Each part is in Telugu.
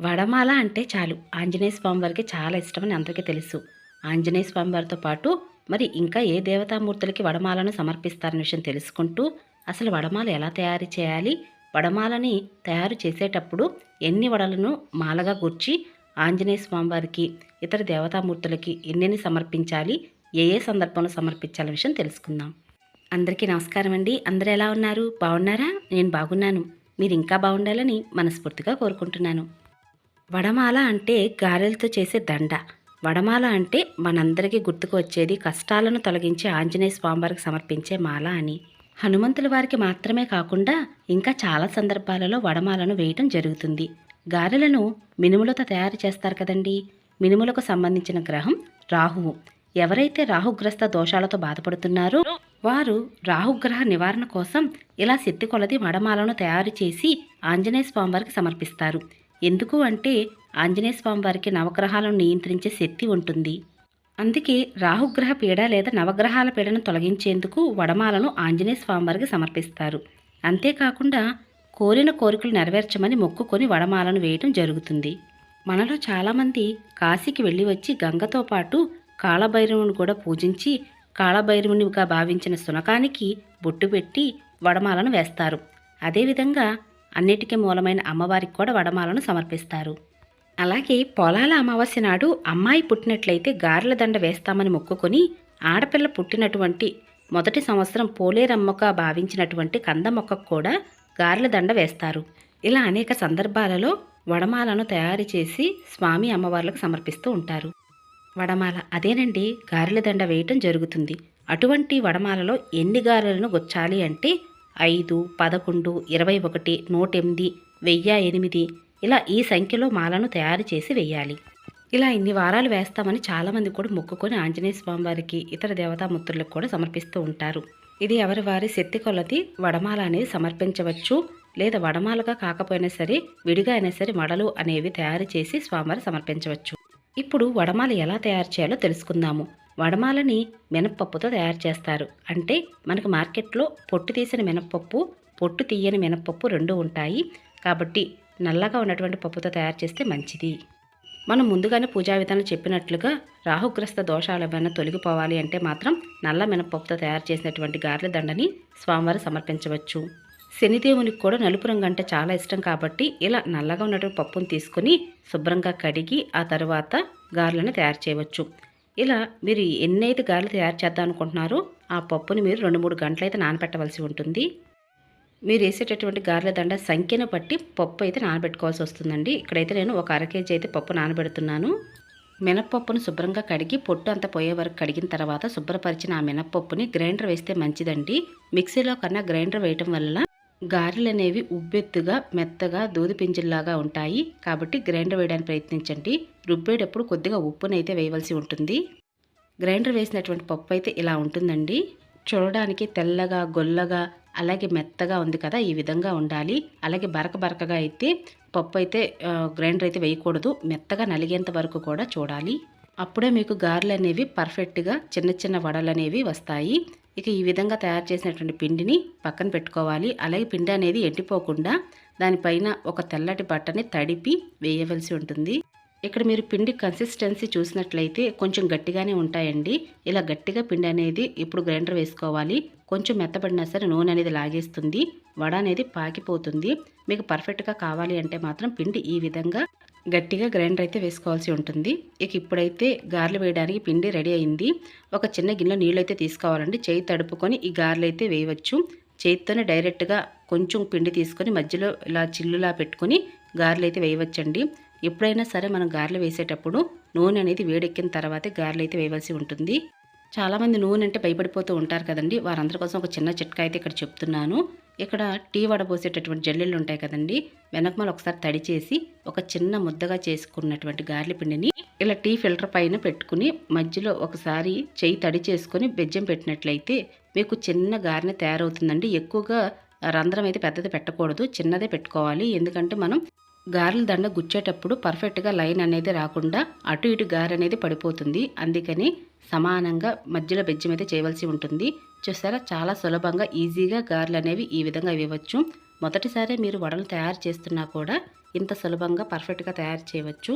వడమాల అంటే చాలు. ఆంజనేయ స్వామి వారికి చాలా ఇష్టమని అందరికీ తెలుసు. ఆంజనేయ స్వామి వారితో పాటు మరి ఇంకా ఏ దేవతామూర్తులకి వడమాలను సమర్పిస్తారనే విషయం తెలుసుకుంటూ అసలు వడమాల ఎలా తయారు చేయాలి? వడమాలని తయారు చేసేటప్పుడు ఎన్ని వడలను మాలగా కూర్చి ఆంజనేయ స్వామి వారికి ఇతర దేవతామూర్తులకి ఎన్నెన్ని సమర్పించాలి? ఏ ఏ సందర్భంలో సమర్పించాలనే విషయం తెలుసుకుందాం. అందరికీ నమస్కారం అండి. అందరూ ఎలా ఉన్నారు? బాగున్నారా? నేను బాగున్నాను. మీరు ఇంకా బాగుండాలని మనస్ఫూర్తిగా కోరుకుంటున్నాను. వడమాల అంటే గారెలతో చేసే దండ. వడమాల అంటే మనందరికీ గుర్తుకు వచ్చేది కష్టాలను తొలగించే ఆంజనేయ స్వామివారికి సమర్పించే మాల అని. హనుమంతుల వారికి మాత్రమే కాకుండా ఇంకా చాలా సందర్భాలలో వడమాలను వేయటం జరుగుతుంది. గారెలను మినుములతో తయారు చేస్తారు కదండి. మినుములకు సంబంధించిన గ్రహం రాహువు. ఎవరైతే రాహుగ్రస్త దోషాలతో బాధపడుతున్నారో వారు రాహుగ్రహ నివారణ కోసం ఇలా శక్తి కొలది వడమాలను తయారు చేసి ఆంజనేయ స్వామివారికి సమర్పిస్తారు. ఎందుకు అంటే ఆంజనేయ స్వామివారికి నవగ్రహాలను నియంత్రించే శక్తి ఉంటుంది. అందుకే రాహుగ్రహ పీడ లేదా నవగ్రహాల పీడను తొలగించేందుకు వడమాలను ఆంజనేయ స్వామివారికి సమర్పిస్తారు. అంతేకాకుండా కోరిన కోరికలు నెరవేర్చమని మొక్కుకొని వడమాలను వేయటం జరుగుతుంది. మనలో చాలామంది కాశీకి వెళ్ళి వచ్చి గంగతో పాటు కాళభైరవుని కూడా పూజించి కాళభైరవునిగా భావించిన సునకానికి బొట్టు పెట్టి వడమాలను వేస్తారు. అదేవిధంగా అన్నిటికీ మూలమైన అమ్మవారికి కూడా వడమాలను సమర్పిస్తారు. అలాగే పొలాల అమావాస్య నాడు అమ్మాయి పుట్టినట్లయితే గారెల దండ వేస్తామని మొక్కుకొని ఆడపిల్ల పుట్టినటువంటి మొదటి సంవత్సరం పోలేరమ్మగా భావించినటువంటి కంద మొక్కకు కూడా గారెల దండ వేస్తారు. ఇలా అనేక సందర్భాలలో వడమాలను తయారు చేసి స్వామి అమ్మవార్లకు సమర్పిస్తూ ఉంటారు. వడమాల అదేనండి గారెల దండ వేయటం జరుగుతుంది. అటువంటి వడమాలలో ఎన్ని గారెలను గుచ్చాలి అంటే ఐదు పదకొండు ఇరవై ఒకటి నూట ఎనిమిది వెయ్యి ఎనిమిది. ఇలా ఈ సంఖ్యలో మాలను తయారు చేసి వెయ్యాలి. ఇలా ఇన్ని వారాలు వేస్తామని చాలామంది కూడా మొక్కుకొని ఆంజనేయ స్వామి వారికి ఇతర దేవతామూర్తులకు కూడా సమర్పిస్తూ ఉంటారు. ఇది ఎవరి వారి శక్తి కొలది వడమాల అనేది సమర్పించవచ్చు. లేదా వడమాలగా కాకపోయినా సరే విడిగా అయినా సరే వడలు అనేవి తయారు చేసి స్వామివారి సమర్పించవచ్చు. ఇప్పుడు వడమాల ఎలా తయారు చేయాలో తెలుసుకుందాము. వడమాలని మినప్పప్పుతో తయారు చేస్తారు. అంటే మనకు మార్కెట్లో పొట్టు తీసిన మినప్పప్పు పొట్టు తీయని మినప్పప్పు రెండు ఉంటాయి. కాబట్టి నల్లగా ఉన్నటువంటి పప్పుతో తయారు చేస్తే మంచిది. మనం ముందుగానే పూజా విధానం చెప్పినట్లుగా రాహుగ్రస్త దోషాలు ఏమైనా తొలగిపోవాలి అంటే మాత్రం నల్ల మినపప్పుతో తయారు చేసినటువంటి గార్ల దండని స్వామివారు సమర్పించవచ్చు. శనిదేవునికి కూడా నలుపు రంగు అంటే చాలా ఇష్టం కాబట్టి ఇలా నల్లగా ఉన్నటువంటి పప్పును తీసుకొని శుభ్రంగా కడిగి ఆ తర్వాత గారెలను తయారు చేయవచ్చు. ఇలా మీరు ఎన్నైతే గారెలు తయారు చేద్దాం అనుకుంటున్నారో ఆ పప్పుని మీరు రెండు మూడు గంటలైతే నానబెట్టవలసి ఉంటుంది. మీరు వేసేటటువంటి గారెల దండ సంఖ్యను బట్టి పప్పు అయితే నానబెట్టుకోవాల్సి వస్తుందండి. ఇక్కడైతే నేను ఒక అర కేజీ అయితే పప్పు నానబెడుతున్నాను. మినప్పప్పును శుభ్రంగా కడిగి పొట్టు అంతా పోయే వరకు కడిగిన తర్వాత శుభ్రపరిచిన ఆ మినప్పప్పుని గ్రైండర్ వేస్తే మంచిదండి. మిక్సీలో కన్నా గ్రైండర్ వేయటం వల్ల గారెలు అనేవి ఉబ్బెత్తుగా మెత్తగా దూది పింజల్లాగా ఉంటాయి. కాబట్టి గ్రైండర్ వేయడానికి ప్రయత్నించండి. రుబ్బేటప్పుడు కొద్దిగా ఉప్పునైతే వేయవలసి ఉంటుంది. గ్రైండర్ వేసినటువంటి పప్పు అయితే ఇలా ఉంటుందండి. చూడడానికి తెల్లగా గొల్లగా అలాగే మెత్తగా ఉంది కదా ఈ విధంగా ఉండాలి. అలాగే బరక బరకగా అయితే పప్పు అయితే గ్రైండర్ అయితే వేయకూడదు. మెత్తగా నలిగేంత వరకు కూడా చూడాలి. అప్పుడే మీకు గారెలు అనేవి పర్ఫెక్ట్గా చిన్న చిన్న వడలు అనేవి వస్తాయి. ఇక ఈ విధంగా తయారు చేసినటువంటి పిండిని పక్కన పెట్టుకోవాలి. అలాగే పిండి అనేది ఎండిపోకుండా దానిపైన ఒక తెల్లటి బట్టని తడిపి వేయవలసి ఉంటుంది. ఇక్కడ మీరు పిండి కన్సిస్టెన్సీ చూసినట్లయితే కొంచెం గట్టిగానే ఉంటాయండి. ఇలా గట్టిగా పిండి అనేది ఇప్పుడు గ్రైండర్ వేసుకోవాలి. కొంచెం మెత్తబడినా సరే నూనె అనేది లాగేస్తుంది. వడ అనేది పాకిపోతుంది. మీకు పర్ఫెక్ట్గా కావాలి అంటే మాత్రం పిండి ఈ విధంగా గట్టిగా గ్రైండర్ అయితే వేసుకోవాల్సి ఉంటుంది. ఇక ఇప్పుడైతే గారెలు వేయడానికి పిండి రెడీ అయింది. ఒక చిన్న గిన్నెలో నీళ్ళు అయితే తీసుకోవాలండి. చేయి తడుపుకొని ఈ గారెలు అయితే వేయవచ్చు. చేతితోనే డైరెక్ట్గా కొంచెం పిండి తీసుకొని మధ్యలో ఇలా చిల్లులా పెట్టుకొని గారెలు అయితే వేయవచ్చండి. ఎప్పుడైనా సరే మనం గారెలు వేసేటప్పుడు నూనె అనేది వేడెక్కిన తర్వాతే గారెలు అయితే వేయవలసి ఉంటుంది. చాలామంది నూనె అంటే భయపడిపోతూ ఉంటారు కదండి. వారందరి కోసం ఒక చిన్న చిట్కా అయితే ఇక్కడ చెప్తున్నాను. ఇక్కడ టీ వడబోసేటటువంటి జల్లెళ్ళు ఉంటాయి కదండి వెనకమాల ఒకసారి తడి చేసి ఒక చిన్న ముద్దగా చేసుకున్నటువంటి గారెల పిండిని ఇలా టీ ఫిల్టర్ పైన పెట్టుకుని మధ్యలో ఒకసారి చెయ్యి తడి చేసుకొని బెజ్జం పెట్టినట్లయితే మీకు చిన్న గారిని తయారవుతుందండి. ఎక్కువగా రంధ్రం అయితే పెద్దది పెట్టకూడదు చిన్నదే పెట్టుకోవాలి. ఎందుకంటే మనం గారెల దండ గుచ్చేటప్పుడు పర్ఫెక్ట్గా లైన్ అనేది రాకుండా అటు ఇటు గారె అనేది పడిపోతుంది. అందుకని సమానంగా మధ్యలో బెజ్జం అయితే చేయవలసి ఉంటుంది. చూసారా? చాలా సులభంగా ఈజీగా గారెలు అనేవి ఈ విధంగా ఇవ్వచ్చు మొదటిసారి మీరు వడలు తయారు చేస్తున్నా కూడా ఇంత సులభంగా పర్ఫెక్ట్గా తయారు చేయవచ్చు.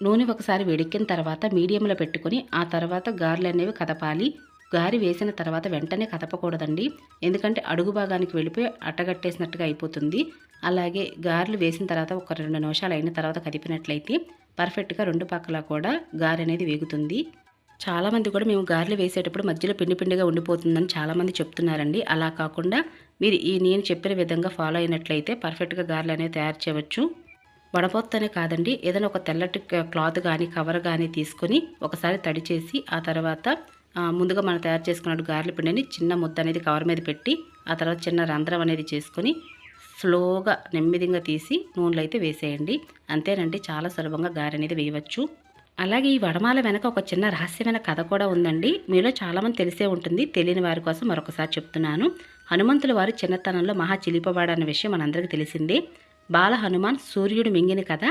నూనె ఒకసారి వేడెక్కిన తర్వాత మీడియంలో పెట్టుకొని ఆ తర్వాత గారెలు అనేవి కదపాలి. గారి వేసిన తర్వాత వెంటనే కదపకూడదండి. ఎందుకంటే అడుగు భాగానికి వెళ్ళిపోయి అట్టగట్టేసినట్టుగా అయిపోతుంది. అలాగే గారెలు వేసిన తర్వాత ఒక రెండు నిమిషాలు అయిన తర్వాత కదిపినట్లయితే పర్ఫెక్ట్గా రెండు పక్కల కూడా గారె అనేది వేగుతుంది. చాలామంది కూడా మేము గారెలు వేసేటప్పుడు మధ్యలో పిండి పిండిగా ఉండిపోతుందని చాలామంది చెప్తున్నారండి. అలా కాకుండా మీరు ఈ నేను చెప్పిన విధంగా ఫాలో అయినట్లయితే పర్ఫెక్ట్గా గారెలు అనేవి తయారు చేయవచ్చు. వడపోత్తనే కాదండి. ఏదైనా ఒక తెల్లటి క్లాత్ కానీ కవర్ కానీ తీసుకొని ఒకసారి తడి చేసి ఆ తర్వాత ముందుగా మనం తయారు చేసుకున్న గారెల పిండిని చిన్న ముద్ద అనేది కవర్ మీద పెట్టి ఆ తర్వాత చిన్న రంధ్రం అనేది చేసుకొని స్లోగా నెమ్మదిగా తీసి నూనెలో అయితే వేసేయండి. అంతేనండి చాలా సులభంగా గారె అనేది వేయవచ్చు. అలాగే ఈ వడమాల వెనక ఒక చిన్న రహస్యమైన కథ కూడా ఉందండి. మీలో చాలామంది తెలిసే ఉంటుంది. తెలియని వారి కోసం మరొకసారి చెప్తున్నాను. హనుమంతుల వారు చిన్నతనంలో మహా చిలిపవాడన్న విషయం మనందరికీ తెలిసిందే. బాల హనుమాన్ సూర్యుడు మింగిన కథ.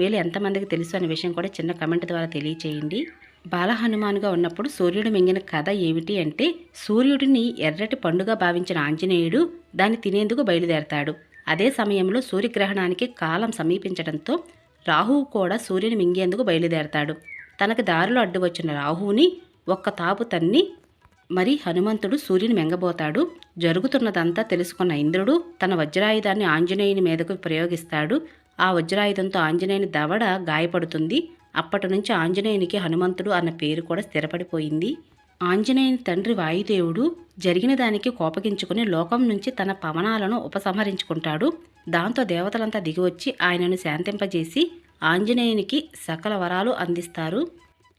మీలో ఎంతమందికి తెలుసు అనే విషయం కూడా చిన్న కమెంట్ ద్వారా తెలియచేయండి. బాలహనుమానుగా ఉన్నప్పుడు సూర్యుడు మింగిన కథ ఏమిటి అంటే సూర్యుడిని ఎర్రటి పండుగ భావించిన ఆంజనేయుడు దాన్ని తినేందుకు బయలుదేరతాడు. అదే సమయంలో సూర్యగ్రహణానికి కాలం సమీపించడంతో రాహువు కూడా సూర్యుని మింగేందుకు బయలుదేరతాడు. తనకు దారిలో అడ్డు వచ్చిన రాహువుని ఒక్క తాపు తన్ని మరి హనుమంతుడు సూర్యుని మెంగబోతాడు. జరుగుతున్నదంతా తెలుసుకున్న ఇంద్రుడు తన వజ్రాయుధాన్ని ఆంజనేయుని మీదకు ప్రయోగిస్తాడు. ఆ వజ్రాయుధంతో ఆంజనేయుని దవడ గాయపడుతుంది. అప్పటి నుంచి ఆంజనేయునికి హనుమంతుడు అన్న పేరు కూడా స్థిరపడిపోయింది. ఆంజనేయుని తండ్రి వాయుదేవుడు జరిగిన దానికి కోపగించుకుని లోకం నుంచి తన పవనాలను ఉపసంహరించుకుంటాడు. దాంతో దేవతలంతా దిగివచ్చి ఆయనను శాంతింపజేసి ఆంజనేయునికి సకల వరాలు అందిస్తారు.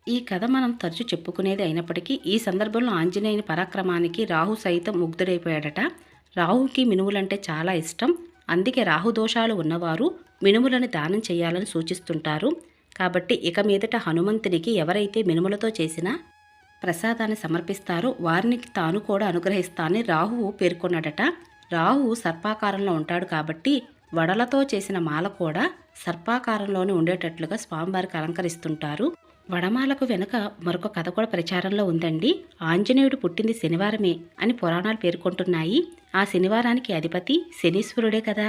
ఈ కథ మనం తరచు చెప్పుకునేది అయినప్పటికీ ఈ సందర్భంలో ఆంజనేయుని పరాక్రమానికి రాహు సైతం ముగ్ధుడైపోయాడట. రాహుకి మినుములంటే చాలా ఇష్టం. అందుకే రాహు దోషాలు ఉన్నవారు మినుములను దానం చేయాలని సూచిస్తుంటారు. కాబట్టి ఇక మీదట హనుమంతునికి ఎవరైతే మినుములతో చేసిన ప్రసాదాన్ని సమర్పిస్తారో వారిని తాను కూడా అనుగ్రహిస్తానని రాహువు పేర్కొన్నాడట. రాహువు సర్పాకారంలో ఉంటాడు కాబట్టి వడలతో చేసిన మాల కూడా సర్పాకారంలోనే ఉండేటట్లుగా స్వామివారికి అలంకరిస్తుంటారు. వడమాలకు వెనుక మరొక కథ కూడా ప్రచారంలో ఉందండి. ఆంజనేయుడు పుట్టింది శనివారమే అని పురాణాలు పేర్కొంటున్నాయి. ఆ శనివారానికి అధిపతి శనీశ్వరుడే కదా.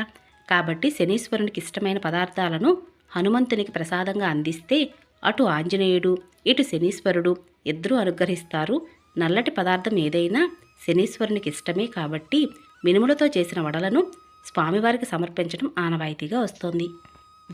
కాబట్టి శనీశ్వరునికి ఇష్టమైన పదార్థాలను హనుమంతునికి ప్రసాదంగా అందిస్తే అటు ఆంజనేయుడు ఇటు శనీశ్వరుడు ఇద్దరూ అనుగ్రహిస్తారు. నల్లటి పదార్థం ఏదైనా శనీశ్వరునికి ఇష్టమే కాబట్టి మినుములతో చేసిన వడలను స్వామివారికి సమర్పించడం ఆనవాయితీగా వస్తోంది.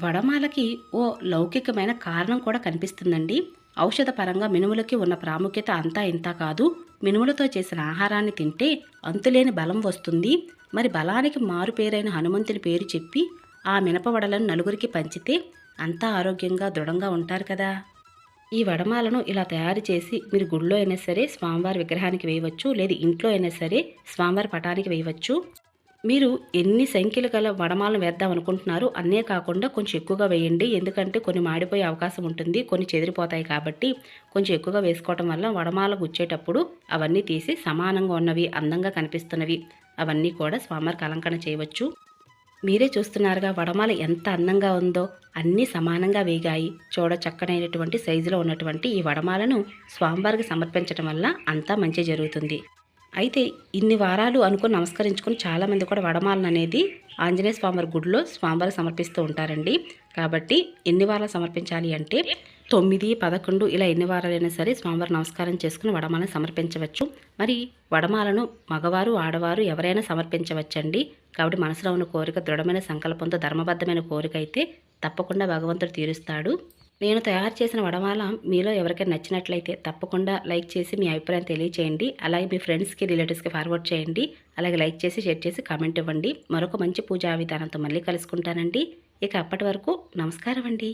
వడమాలకి ఓ లౌకికమైన కారణం కూడా కనిపిస్తుందండి. ఔషధ పరంగా మినుములకి ఉన్న ప్రాముఖ్యత అంతా ఇంత కాదు. మినుములతో చేసిన ఆహారాన్ని తింటే అంతులేని బలం వస్తుంది. మరి బలానికి మారు పేరైన హనుమంతుని పేరు చెప్పి ఆ మినపవడలను నలుగురికి పంచితే అంతా ఆరోగ్యంగా దృఢంగా ఉంటారు కదా. ఈ వడమాలను ఇలా తయారు చేసి మీరు గుళ్ళో అయినా సరే స్వామివారి విగ్రహానికి వేయవచ్చు లేదు ఇంట్లో అయినా సరే స్వామివారి పటానికి వేయవచ్చు. మీరు ఎన్ని సంఖ్యలు గల వడమాలను వేద్దాం అనుకుంటున్నారు అన్నే కాకుండా కొంచెం ఎక్కువగా వేయండి. ఎందుకంటే కొన్ని మాడిపోయే అవకాశం ఉంటుంది కొన్ని చెదిరిపోతాయి కాబట్టి కొంచెం ఎక్కువగా వేసుకోవటం వల్ల వడమాల గుచ్చేటప్పుడు అవన్నీ తీసి సమానంగా ఉన్నవి అందంగా కనిపిస్తున్నవి. అవన్నీ కూడా స్వామివారికి అలంకరణ చేయవచ్చు. మీరే చూస్తున్నారుగా వడమాల ఎంత అందంగా ఉందో. అన్నీ సమానంగా వేగాయి. చూడ చక్కనైనటువంటి సైజులో ఉన్నటువంటి ఈ వడమాలను స్వామివారికి సమర్పించడం వల్ల అంతా మంచి జరుగుతుంది. అయితే ఇన్ని వారాలు అనుకుని నమస్కరించుకుని చాలామంది కూడా వడమాలను అనేది ఆంజనేయ స్వామివారి గుడిలో స్వామివారికి సమర్పిస్తూ ఉంటారండి. కాబట్టి ఎన్ని వారాలు సమర్పించాలి అంటే తొమ్మిది పదకొండు ఇలా ఎన్ని వారాలైనా సరే స్వామివారి నమస్కారం చేసుకుని వడమాలను సమర్పించవచ్చు. మరి వడమాలను మగవారు ఆడవారు ఎవరైనా సమర్పించవచ్చండి. కాబట్టి మనసులో ఉన్న కోరిక దృఢమైన సంకల్పంతో ధర్మబద్ధమైన కోరిక అయితే తప్పకుండా భగవంతుడు తీరుస్తాడు. నేను తయారు చేసిన వడమాల మీలో ఎవరికైనా నచ్చినట్లయితే తప్పకుండా లైక్ చేసి మీ అభిప్రాయం తెలియచేయండి. అలాగే మీ ఫ్రెండ్స్కి రిలేటివ్స్కి ఫార్వర్డ్ చేయండి. అలాగే లైక్ చేసి షేర్ చేసి కామెంట్ ఇవ్వండి. మరొక మంచి పూజా విధానంతో మళ్ళీ కలుసుకుంటానండి. ఇక అప్పటి వరకు నమస్కారం అండి